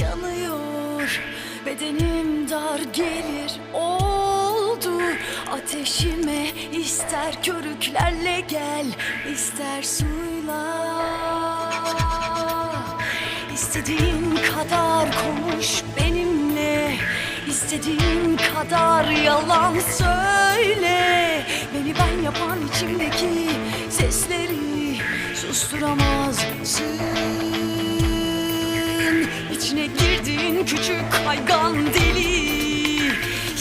yanıyor Bedenim dar gelir oldu. Ateşime ister körüklerle gel ister suyla. İstediğin kadar konuş benimle İstediğin kadar yalan söyle. Beni ben yapan içimdeki sesleri susturamazsın İçine girdiğin küçük kaygan deli.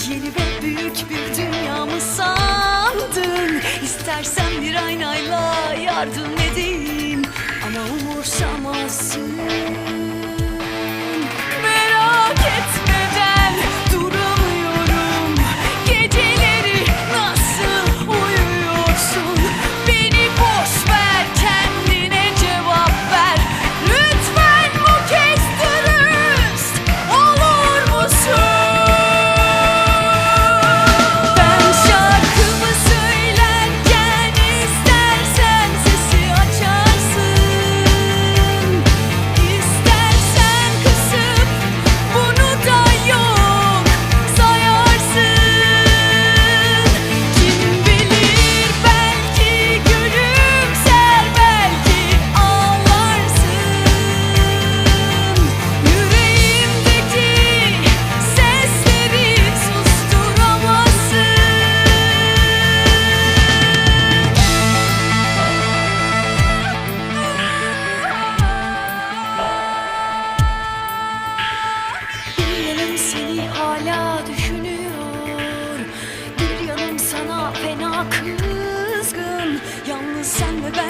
Yeni ve büyük bir dünya mı sandın? İstersen bir aynayla yardım edeyim. Ama umursamazsın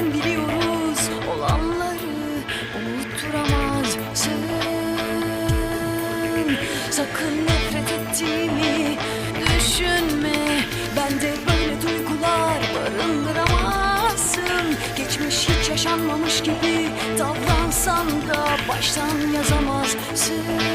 sen ben biliyoruz Olanları unutturamazsın. Sakın nefret ettiğimi düşünme. Bende böyle duygular barındıramazsın. Geçmiş hiç yaşanmamış gibi davransan da baştan yazamazsın